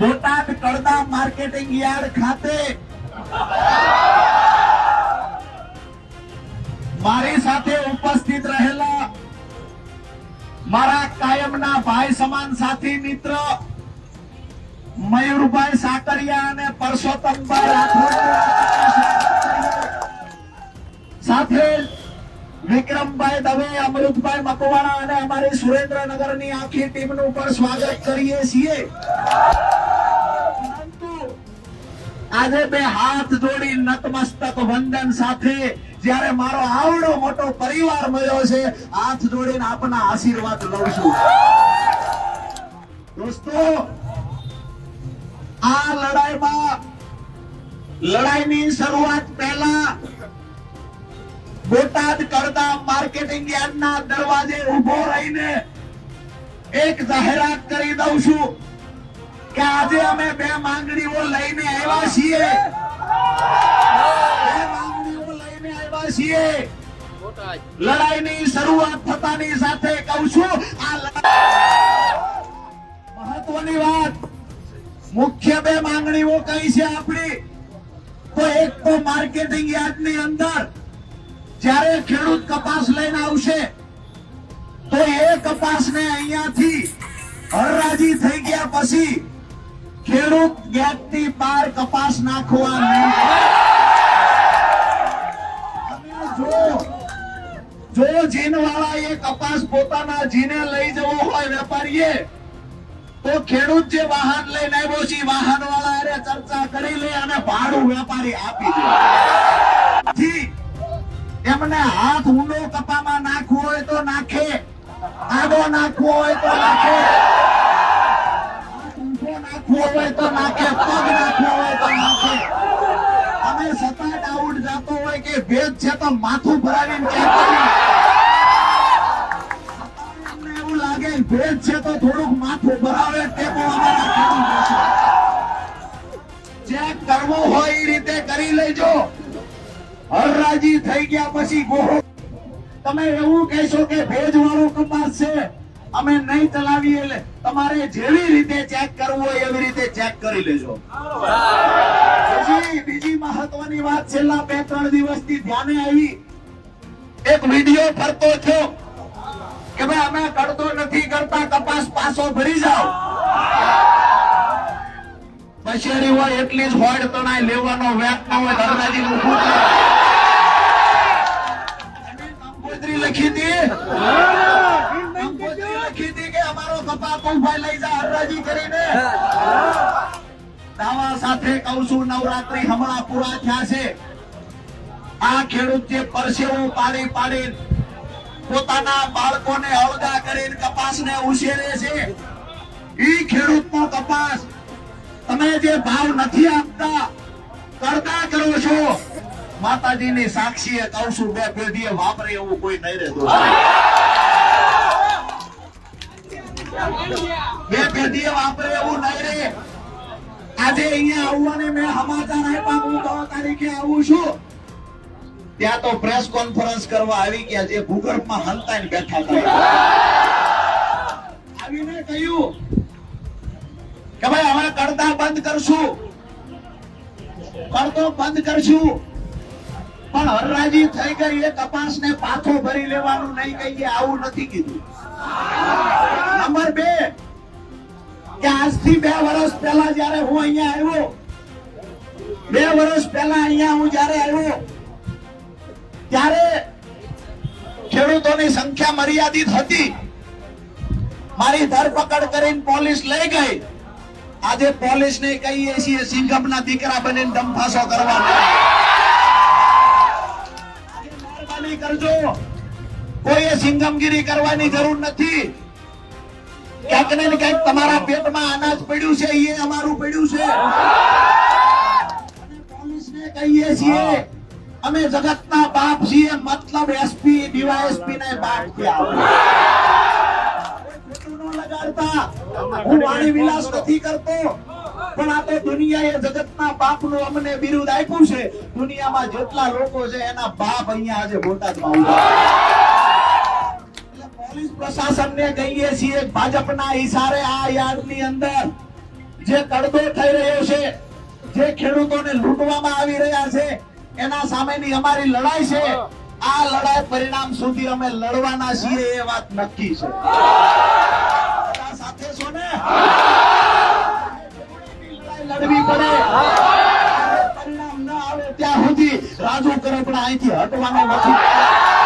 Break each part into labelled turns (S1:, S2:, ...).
S1: Botad કડદા marketing yard ખાતે મારી સાથે ઉપસ્થિત રહેલા મારા કાયમના ભાઈ સમાન સાથી મિત્ર મયુરભાઈ સાકરિયા અને પરસોત્તમભાઈ રાઠોડ. વિક્રમભાઈ દવે અમૃતભાઈ મકવાણા અને અમારી સુરેન્દ્રનગરની આખી ટીમનું પણ સ્વાગત કરીએ છીએ. આજે બે હાથ જોડી નતમસ્તક વંદન સાથે જ્યારે મારો આવડો મોટો પરિવાર મળ્યો છે, હાથ જોડીને આપના આશીર્વાદ લઉં છું. દોસ્તો, આ લડાઈમાં લડાઈની શરૂઆત પહેલા બોટાદ કરતા માર્કેટિંગ યાર્ડના દરવાજે ઊભો રહીને એક જાહેરાત કરી દઉં છું કે આજે અમે બે માંગણીઓ લઈને આવ્યા છીએ. બે માંગણીઓ લઈને આવ્યા છીએ. લડાઈની શરૂઆત થતાની સાથે કહું છું, આ મહત્વની વાત. મુખ્ય બે માંગણીઓ કઈ છે આપણી? તો એક તો માર્કેટિંગ યાર્ડની અંદર જ્યારે ખેડૂત કપાસ લઈને આવશે, તો એ કપાસને અહીંયાથી હરરાજી થઈ ગયા પછી ખેડૂત ગેટની બહાર કપાસ નાખવા જો જીનવાળા એ કપાસ પોતાના જીને લઈ જવો હોય વેપારીએ, તો ખેડૂત જે વાહન લઈને આવ્યો છે વાહન વાળા ચર્ચા કરી લે અને ભાડું વેપારી આપી દે. એમને હાથ ઊંડો કપામાં નાખવો હોય તો નાખે. આડો નાખવો હોય તો નાખે. નાખવો તો તો કે ભેદ તો એવું લાગે ભેદ છે તો થોડુંક માથું ભરાવે. ચેક કરવો હોય એ રીતે કરી લેજો. હરરાજી થઈ ગયા પછી ગોહો. તમે એવું કહેશો કે ભેજ વાળો કપાસ છે. અમે નહીં ચલાવીએ એટલે તમારે જેવી રીતે ચેક કરવું હોય એવી રીતે ચેક કરી લેજો. બીજી મહત્વની વાત છેલ્લા બે, ત્રણ દિવસથી ધ્યાને આવી. એક વીડિયો ફરતો થયો કે ભાઈ અમે કરતો નથી કરતા, કપાસ પાછો ભરી જાઓ. પછેડી હોય એટલી જ હોડ તણાય, લેવાનો વેક ન હોય ધરનાજી ઊભું અમારો કપાસ તું ભાઈ લઈ જા હરરાજી કરીને. દાવા સાથે કહું છું નવરાત્રી હમણાં પૂરા થયા છે. આ ખેડૂત જે પરસેવો પાડી પાડી પોતાના બાળકોને અળગા કરીને કપાસને ઉછેરે છે ઈ ખેડૂતનો કપાસ તમે જે ભાવ નથી આપતા કરતા કરો છો. માતાજીની સાક્ષીએ કહું છું બે પેઢીએ વાપરે એવું કોઈ નહીં રહેતું. બે પેઢીએ વાપરે એવું નહીં રે. આજે અહીંયા આવવાને મેં સમાચાર આપ્યા, હું દસ તારીખે આવું છું. ત્યાં તો પ્રેસ કોન્ફરન્સ કરવા આવી ગયા જે ભૂગર્ભમાં હલતાઈને બેઠા આવીને કહ્યું કે ભાઈ, હવે કરતા બંધ કરશું. કરતો બંધ કરશું. પણ હરરાજી થઈ ગઈ એ કપાસને પાછો ભરી લેવાનું નહીં કહીએ આવું નથી કીધું. નંબર બે, કે આજથી બે વર્ષ પહેલા જયારે હું અહીંયા આવ્યો, બે વર્ષ પહેલા અહીંયા હું જયારે આવ્યો, ત્યારે ખેડૂતોની સંખ્યા મર્યાદિત હતી. મારી ધરપકડ કરીને પોલીસ લઈ ગઈ. આજે પોલીસ ને કહીએ છીએ સિંઘમના દીકરા બનીને દમફાસો કરવાનો મહેરબાની કરજો. કોઈએ સિંગમગીરી કરવાની જરૂર નથી. ક્યાંક ને ક્યાંક તમારા પેટમાં અનાજ પડ્યું છે એ અમારું પડ્યું છે. પોલીસને કહીએ છીએ, અમે જગતના બાપ છીએ, મતલબ એસપી ડીવાયએસપી ને બાપ લગાડતા. હું વાણી વિલાસ નથી કરતો. પણ દુનિયાએ જગતના બાપનું અમને બિરુદ આપ્યું છે. દુનિયામાં જેટલા લોકો છે, એના બાપ અહીંયા આજે બોટાદમાં ઊભા પોલીસ પ્રશાસનને કહીએ છીએ, ભાજપના ઈશારે આ યાર્ડની અંદર જે કડદો થઈ રહ્યો છે, જે ખેડૂતોને લૂંટવામાં આવી રહ્યા છે, એના સામેની અમારી લડાઈ છે. આ લડાઈ પરિણામ સુધી અમે લડવાના છીએ એ વાત નક્કી છે. સાથે છો ને લડવી પડે. પરિણામ ન આવે ત્યાં સુધી રાજુ કરપડા અહીંથી હટવાનો નથી.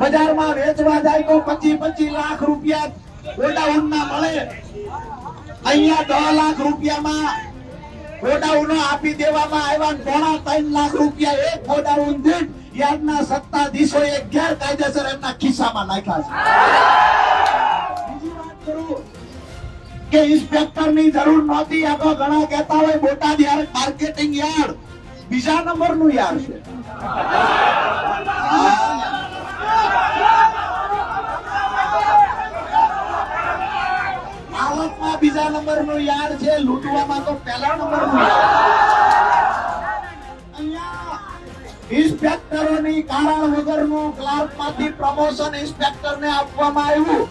S1: બજારમાં વેચવા જાય તો પચી પચી લાખ રૂપિયા ગોડાઉન ના મળે. અહીંયા દસ લાખ રૂપિયામાં ગોડાઉન આપી દેવામાં આવ્યા પોણા ત્રણ લાખ રૂપિયા એક ગોડાઉન દીઠ યાદના સત્તાધીશો એ ગેરકાયદેસર એમના ખિસ્સામાં નાખ્યા છે. કે ઇન્સ્પેક્ટરની જરૂર નહોતી. આ તો ઘણા કહેતા હોય બોટાદ યાર્ડ માર્કેટિંગ યાર્ડ. બીજા નંબરનું યાર્ડ છે. આવકમાં બીજા નંબરનું યાર્ડ છે, લૂંટવામાં તો પહેલા નંબરનું યાર્ડ અહીંયા ઇન્સ્પેક્ટરોની કારણ વગરનું ક્લાર્કમાંથી પ્રમોશન ઇન્સ્પેક્ટરને આપવામાં આવ્યું.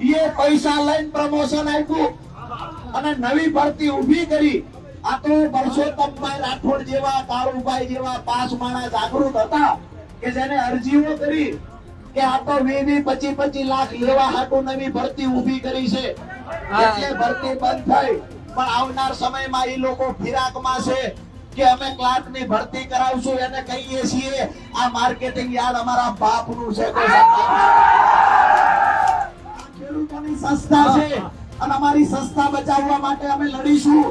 S1: એ પૈસા લઈને પ્રમોશન આપ્યું અને નવી ભરતી ઊભી કરી. આ તો પરસોત્તમભાઈ રાઠોડ જેવા, કાળુભાઈ જેવા પાંચ માણસ જાગૃત હતા કે જેને અરજીઓ કરી કે આ તો વી વી પચી પચી લાખ લેવા હાટુ નવી ભરતી ઊભી કરી છે. એટલે ભરતી બંધ થઈ. પણ આવનાર સમયમાં એ લોકો ફિરાકમાં છે કે અમે ક્લાર્કની ભરતી કરાવશું. એને કહીએ છીએ આ માર્કેટિંગ યાર્ડ અમારા બાપનું છે. ખેડૂતોની સંસ્થા છે. અને અમારી સંસ્થા બચાવવા માટે અમે લડીશું.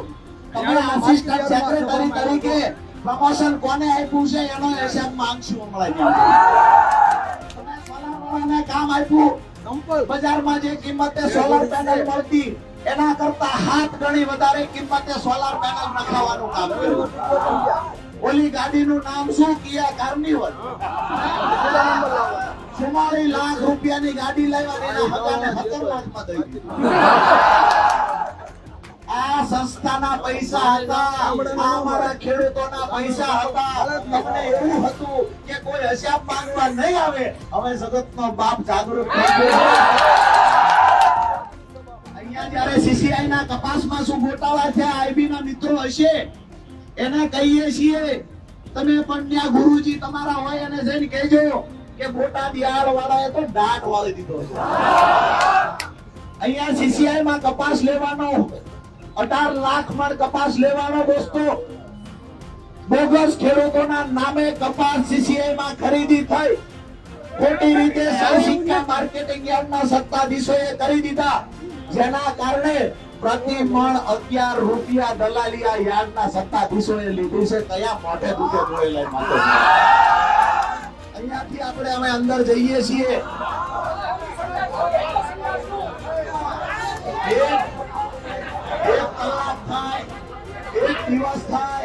S1: તમે આસિસ્ટન્ટ સેક્રેટરી તરીકે પ્રમોશન કોને આપ્યું છે? એનો હિસાબ માંગશું હમણાં. કામ આપ્યું. બજારમાં જે કિંમતે સોલાર પેનલ મળતી, એના કરતા હાથ ગણી વધારે કિંમતે સોલાર પેનલ નખાવાનું કામ કર્યું. ઓલી ગાડીનું નામ શું? Kia Carnival. ચુમ્માલીસ લાખ રૂપિયાની ગાડી લાવ્યા એના હગાને સત્તર દઈ આ સંસ્થાના પૈસા હતા. આ અમારા ખેડૂતોના પૈસા હતા. તમને એવું હતું કે માંગવા નહીં આવે. હવે જગતનો બાપ જાગૃત અહીંયા જ્યારે સીસીઆઈ ના કપાસમાં શું ગોટાળા થયા આઈબી ના મિત્રો હશે. એને કહીએ છીએ, તમે પણ ત્યાં ગુરુજી તમારા હોય એને જઈને કહેજો કે બોટાદ યાર વાળાએ તો દાટ વાળી દીધો છે. અહીંયા સીસીઆઈ માં કપાસ લેવાનો અઢાર લાખમાં કપાસ લેવાનો દોસ્તો. બોગસ ખેડૂતોના નામે કપાસ સીસીઆઈ માં ખરીદી થઈ. ખોટી રીતે સૌસિક્કા માર્કેટિંગ યાર્ડના સત્તાધીશોએ કરી દીધા. જેના કારણે પ્રતિ મણ અગિયાર રૂપિયા દલાલી યાર્ડના સત્તાધીશોએ લીધી છે. કયા મોઢે દૂધે લઈ માટે અહીંયાથી આપણે અમે અંદર જઈએ છીએ. એક કલાક થાય. એક દિવસ થાય.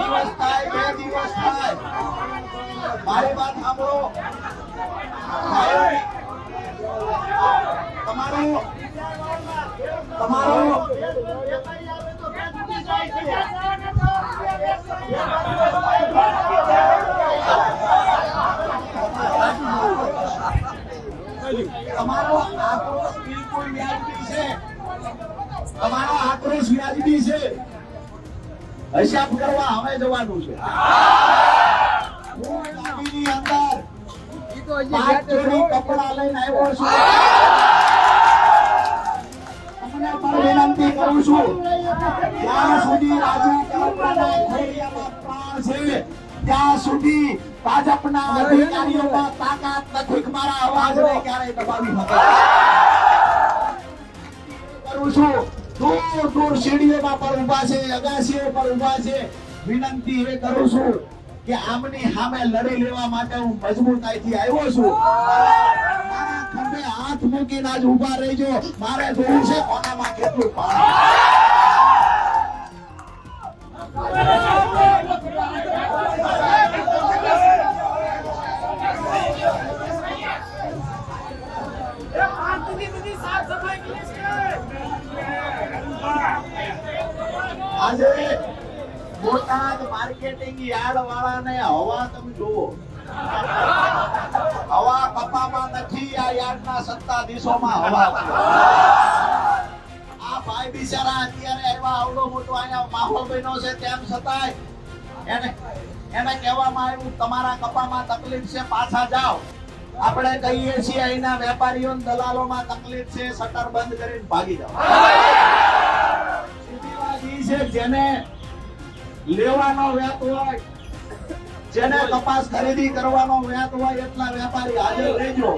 S1: દિવસ થાય બે દિવસ થાય. મારી વાત સાંભળો. તમારું તમારો હિસાબ કરવા હવે જવાનું છે. હું ગાડીની અંદર પાંચ જોડી કપડાં લઈને આવ્યો છું. તમને પણ વિનંતી કરું છું. જ્યાં સુધી રાજા ખોડિયામાં પ્રાણ છે ત્યાં સુધી ભાજપના અધિકારીઓમાં તાકાત નથી મારા અવાજને ક્યારેય દબાવી કરું છું. દૂર દૂર સીડીઓમાં પણ ઊભા છે, અગાસીઓ પર ઊભા છે. વિનંતી એ કરું છું કે આમની સામે લડી લેવા માટે હું મજબૂતાઈથી આવ્યો છું. ખંભે હાથ મૂકીને આજ ઊભા રહીજો. મારે જોવું છે કોનામાં કેટલું પાણી. આજે બોટાદ માર્કેટિંગ યાર્ડ વાળાને હવા તમે જુઓ. હવા કપામાં નથી, આ યાર્ડના સત્તાધીશોમાં હવા આ ભાઈ બિચારા અત્યારે આવ્યા, આવડો મોટો અહીંયા માહોલ બન્યો છે, તેમ છતાંય એને એને કહેવામાં આવ્યું, તમારા કપામાં તકલીફ છે, પાછા જાઓ. આપણે કહીએ છીએ, અહીંના વેપારીઓ દલાલોમાં તકલીફ છે, શટર બંધ કરીને ભાગી જાઓ. છે જેને લેવાનો વ્યાત હોય જેને કપાસ ખરીદી કરવાનો વ્યાત હોય એટલા વેપારી હાજર રહેજો.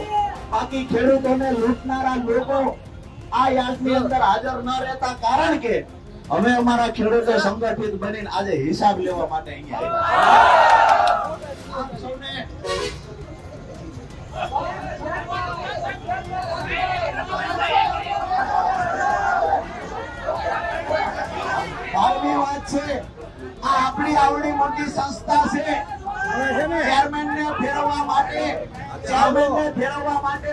S1: બાકી ખેડૂતોને લૂંટનારા લોકો આ યાદની અંદર હાજર ન રહેતા કારણ કે અમે અમારા ખેડૂતો સંગઠિત બનીને આજે હિસાબ લેવા માટે અહીંયા આવ્યા આપ સૌને ભાવની વાત છે. આ આપણી આવડી મોટી સંસ્થા છે. ચેરમેન ને ફેરવવા ફેરવવા માટે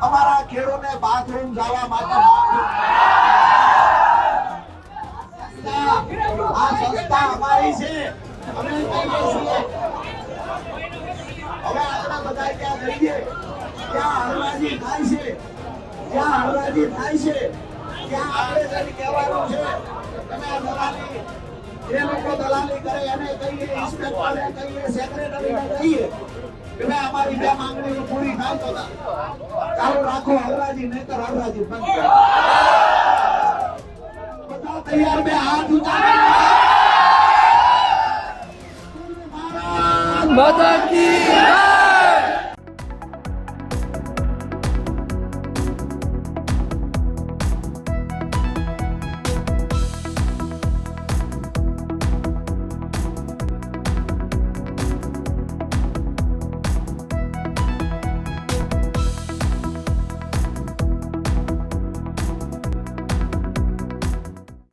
S1: અમારા છે. અમે હવે આપણે બધા ત્યાં જઈએ. ત્યાં હરવાજી થાય છે. ત્યાં હરવાજી થાય છે. દલાલી, જે લોકો દલાલી કરે, એને કહીએ ઇન્સ્પેક્ટરને અમારી બે માંગણીઓ પૂરી થાય તો ચાલુ રાખો હરરાજી નહીતર.
S2: કી જય.